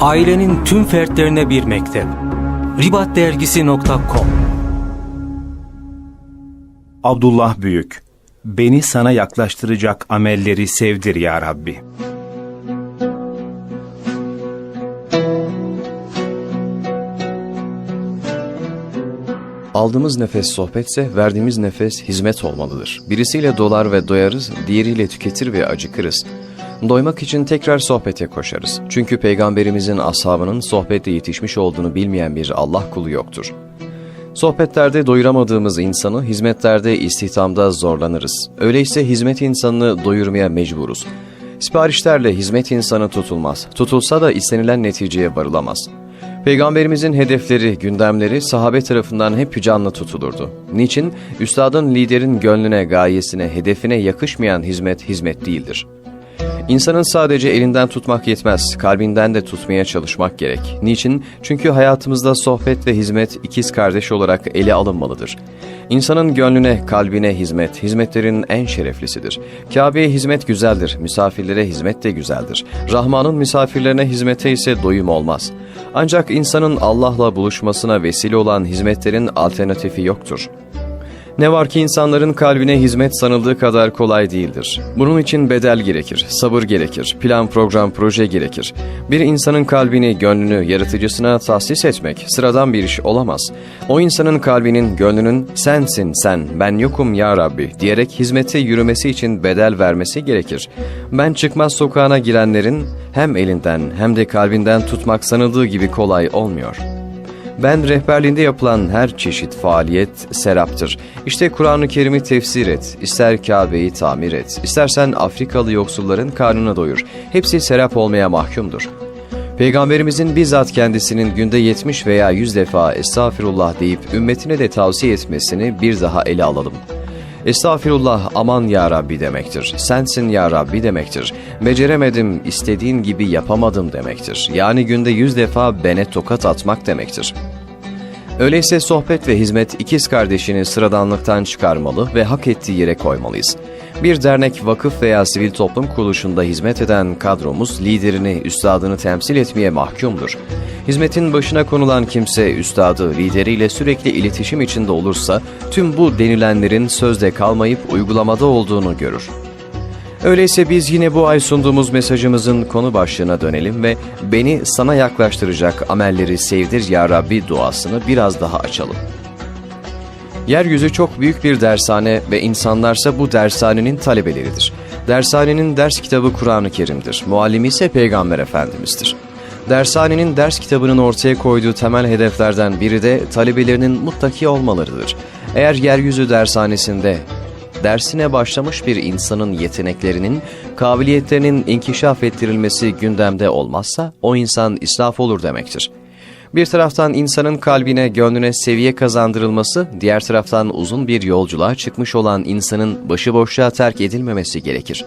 Ailenin tüm fertlerine bir mektep. Ribatdergisi.com Abdullah Büyük, beni sana yaklaştıracak amelleri sevdir ya Rabbi. Aldığımız nefes sohbetse, verdiğimiz nefes hizmet olmalıdır. Birisiyle dolar ve doyarız, diğeriyle tüketir ve acıkırız. Doymak için tekrar sohbete koşarız. Çünkü Peygamberimizin ashabının sohbette yetişmiş olduğunu bilmeyen bir Allah kulu yoktur. Sohbetlerde doyuramadığımız insanı hizmetlerde istihdamda zorlanırız. Öyleyse hizmet insanını doyurmaya mecburuz. Siparişlerle hizmet insanı tutulmaz. Tutulsa da istenilen neticeye varılamaz. Peygamberimizin hedefleri, gündemleri sahabe tarafından hep canlı tutulurdu. Niçin? Üstadın liderin gönlüne, gayesine, hedefine yakışmayan hizmet, hizmet değildir. İnsanın sadece elinden tutmak yetmez, kalbinden de tutmaya çalışmak gerek. Niçin? Çünkü hayatımızda sohbet ve hizmet ikiz kardeş olarak ele alınmalıdır. İnsanın gönlüne, kalbine hizmet, hizmetlerin en şereflisidir. Kabe'ye hizmet güzeldir, misafirlere hizmet de güzeldir. Rahman'ın misafirlerine hizmete ise doyum olmaz. Ancak insanın Allah'la buluşmasına vesile olan hizmetlerin alternatifi yoktur. Ne var ki insanların kalbine hizmet sanıldığı kadar kolay değildir. Bunun için bedel gerekir, sabır gerekir, plan program proje gerekir. Bir insanın kalbini, gönlünü yaratıcısına tahsis etmek sıradan bir iş olamaz. O insanın kalbinin, gönlünün sensin sen, ben yokum ya Rabbi diyerek hizmete yürümesi için bedel vermesi gerekir. Ben çıkmaz sokağına girenlerin hem elinden hem de kalbinden tutmak sanıldığı gibi kolay olmuyor.'' Ben rehberliğinde yapılan her çeşit faaliyet seraptır. İşte Kur'an-ı Kerim'i tefsir et, ister Kabe'yi tamir et, istersen Afrikalı yoksulların karnını doyur. Hepsi serap olmaya mahkumdur. Peygamberimizin bizzat kendisinin günde 70 veya 100 defa estağfirullah deyip ümmetine de tavsiye etmesini bir daha ele alalım. Estağfirullah aman ya Rabbi demektir. Sensin ya Rabbi demektir. Beceremedim, istediğin gibi yapamadım demektir. Yani günde yüz defa bene tokat atmak demektir. Öyleyse sohbet ve hizmet ikiz kardeşini sıradanlıktan çıkarmalı ve hak ettiği yere koymalıyız. Bir dernek, vakıf veya sivil toplum kuruluşunda hizmet eden kadromuz liderini, üstadını temsil etmeye mahkumdur. Hizmetin başına konulan kimse üstadı, lideriyle sürekli iletişim içinde olursa tüm bu denilenlerin sözde kalmayıp uygulamada olduğunu görür. Öyleyse biz yine bu ay sunduğumuz mesajımızın konu başlığına dönelim ve beni sana yaklaştıracak amelleri sevdir ya Rabbi duasını biraz daha açalım. Yeryüzü çok büyük bir dershane ve insanlarsa bu dershanenin talebeleridir. Dershanenin ders kitabı Kur'an-ı Kerim'dir. Muallimi ise Peygamber Efendimiz'dir. Dershanenin ders kitabının ortaya koyduğu temel hedeflerden biri de talebelerinin muttaki olmalarıdır. Eğer yeryüzü dershanesinde dersine başlamış bir insanın yeteneklerinin, kabiliyetlerinin inkişaf ettirilmesi gündemde olmazsa o insan israf olur demektir. Bir taraftan insanın kalbine, gönlüne seviye kazandırılması, diğer taraftan uzun bir yolculuğa çıkmış olan insanın başıboşluğa terk edilmemesi gerekir.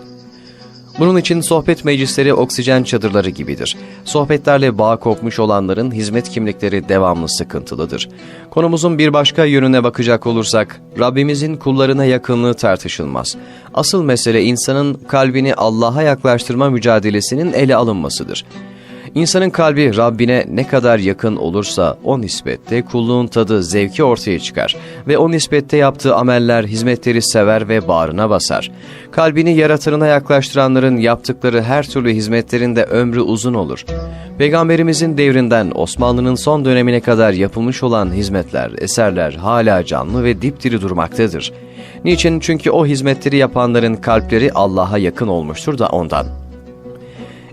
Bunun için sohbet meclisleri oksijen çadırları gibidir. Sohbetlerle bağ kopmuş olanların hizmet kimlikleri devamlı sıkıntılıdır. Konumuzun bir başka yönüne bakacak olursak, Rabbimizin kullarına yakınlığı tartışılmaz. Asıl mesele insanın kalbini Allah'a yaklaştırma mücadelesinin ele alınmasıdır. İnsanın kalbi Rabbine ne kadar yakın olursa o nispette kulluğun tadı, zevki ortaya çıkar ve o nispette yaptığı ameller, hizmetleri sever ve bağrına basar. Kalbini yaratanına yaklaştıranların yaptıkları her türlü hizmetlerin de ömrü uzun olur. Peygamberimizin devrinden Osmanlı'nın son dönemine kadar yapılmış olan hizmetler, eserler hala canlı ve dipdiri durmaktadır. Niçin? Çünkü o hizmetleri yapanların kalpleri Allah'a yakın olmuştur da ondan.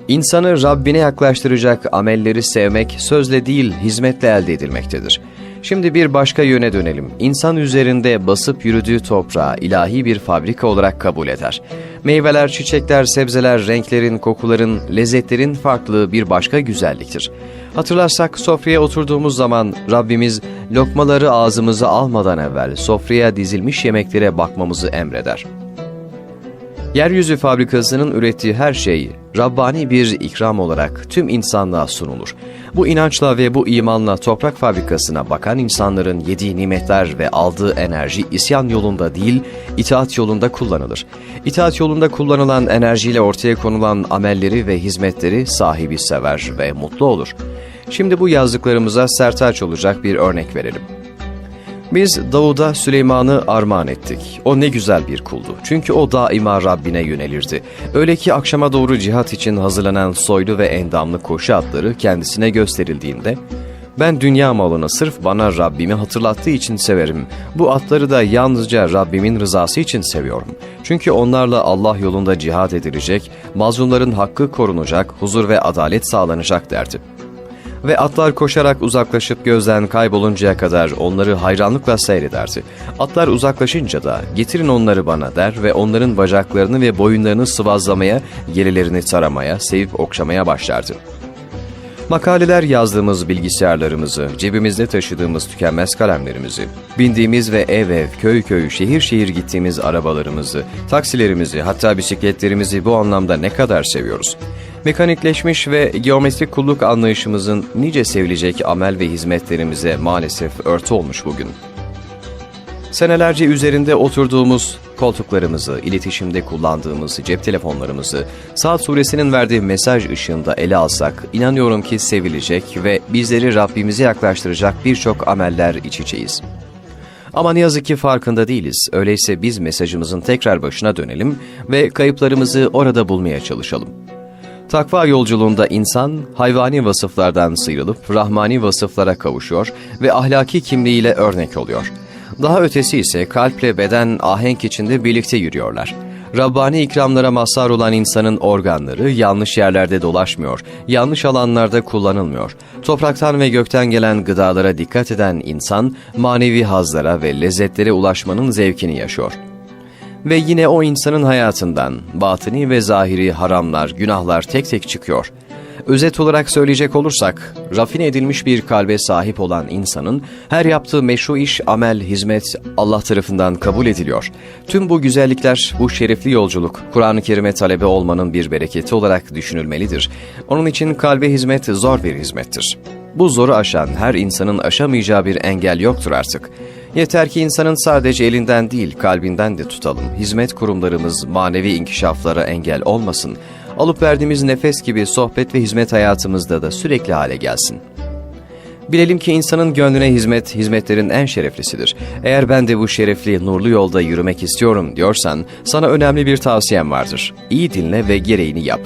İnsanı Rabbine yaklaştıracak amelleri sevmek sözle değil hizmetle elde edilmektedir. Şimdi bir başka yöne dönelim. İnsan üzerinde basıp yürüdüğü toprağı ilahi bir fabrika olarak kabul eder. Meyveler, çiçekler, sebzeler, renklerin, kokuların, lezzetlerin farklılığı bir başka güzelliktir. Hatırlarsak sofraya oturduğumuz zaman Rabbimiz lokmaları ağzımıza almadan evvel sofraya dizilmiş yemeklere bakmamızı emreder. Yeryüzü fabrikasının ürettiği her şey Rabbani bir ikram olarak tüm insanlığa sunulur. Bu inançla ve bu imanla toprak fabrikasına bakan insanların yediği nimetler ve aldığı enerji isyan yolunda değil, itaat yolunda kullanılır. İtaat yolunda kullanılan enerjiyle ortaya konulan amelleri ve hizmetleri sahibi sever ve mutlu olur. Şimdi bu yazdıklarımıza sertaç olacak bir örnek verelim. Biz Davud'a Süleyman'ı armağan ettik. O ne güzel bir kuldu. Çünkü o daima Rabbine yönelirdi. Öyle ki akşama doğru cihat için hazırlanan soylu ve endamlı koşu atları kendisine gösterildiğinde ben dünya malını sırf bana Rabbimi hatırlattığı için severim. Bu atları da yalnızca Rabbimin rızası için seviyorum. Çünkü onlarla Allah yolunda cihat edilecek, mazlumların hakkı korunacak, huzur ve adalet sağlanacak derdi ve atlar koşarak uzaklaşıp gözden kayboluncaya kadar onları hayranlıkla seyrederdi. Atlar uzaklaşınca da getirin onları bana der ve onların bacaklarını ve boyunlarını sıvazlamaya, gerilerini taramaya, sevip okşamaya başlardı. Makaleler yazdığımız bilgisayarlarımızı, cebimizde taşıdığımız tükenmez kalemlerimizi, bindiğimiz ve ev ev, köy köy, şehir şehir gittiğimiz arabalarımızı, taksilerimizi, hatta bisikletlerimizi bu anlamda ne kadar seviyoruz. Mekanikleşmiş ve geometrik kulluk anlayışımızın nice sevilecek amel ve hizmetlerimize maalesef örtü olmuş bugün. Senelerce üzerinde oturduğumuz koltuklarımızı, iletişimde kullandığımız cep telefonlarımızı, Saat suresinin verdiği mesaj ışığında ele alsak, inanıyorum ki sevilecek ve bizleri Rabbimize yaklaştıracak birçok ameller iç içeyiz. Ama ne yazık ki farkında değiliz. Öyleyse biz mesajımızın tekrar başına dönelim ve kayıplarımızı orada bulmaya çalışalım. Takva yolculuğunda insan hayvani vasıflardan sıyrılıp rahmani vasıflara kavuşuyor ve ahlaki kimliğiyle örnek oluyor. Daha ötesi ise kalple beden ahenk içinde birlikte yürüyorlar. Rabbani ikramlara mazhar olan insanın organları yanlış yerlerde dolaşmıyor, yanlış alanlarda kullanılmıyor. Topraktan ve gökten gelen gıdalara dikkat eden insan manevi hazlara ve lezzetlere ulaşmanın zevkini yaşıyor. Ve yine o insanın hayatından batini ve zahiri haramlar, günahlar tek tek çıkıyor. Özet olarak söyleyecek olursak, rafine edilmiş bir kalbe sahip olan insanın her yaptığı meşru iş, amel, hizmet Allah tarafından kabul ediliyor. Tüm bu güzellikler, bu şerefli yolculuk, Kur'an-ı Kerim'e talebe olmanın bir bereketi olarak düşünülmelidir. Onun için kalbe hizmet zor bir hizmettir. Bu zoru aşan her insanın aşamayacağı bir engel yoktur artık. Yeter ki insanın sadece elinden değil kalbinden de tutalım. Hizmet kurumlarımız manevi inkişaflara engel olmasın. Alıp verdiğimiz nefes gibi sohbet ve hizmet hayatımızda da sürekli hale gelsin. Bilelim ki insanın gönlüne hizmet, hizmetlerin en şereflisidir. Eğer ben de bu şerefli, nurlu yolda yürümek istiyorum diyorsan, sana önemli bir tavsiyem vardır. İyi dinle ve gereğini yap.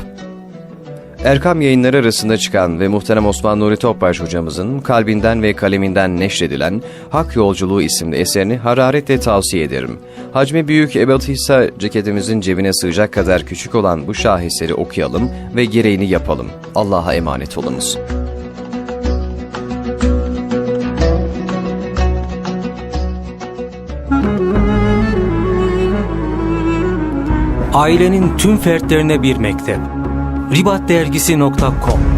Erkam yayınları arasında çıkan ve muhterem Osman Nuri Topbaş hocamızın kalbinden ve kaleminden neşredilen Hak Yolculuğu isimli eserini hararetle tavsiye ederim. Hacmi büyük ebatıysa ceketimizin cebine sığacak kadar küçük olan bu şaheseri okuyalım ve gereğini yapalım. Allah'a emanet olunuz. Ailenin tüm fertlerine bir mektep. ribatdergisi.com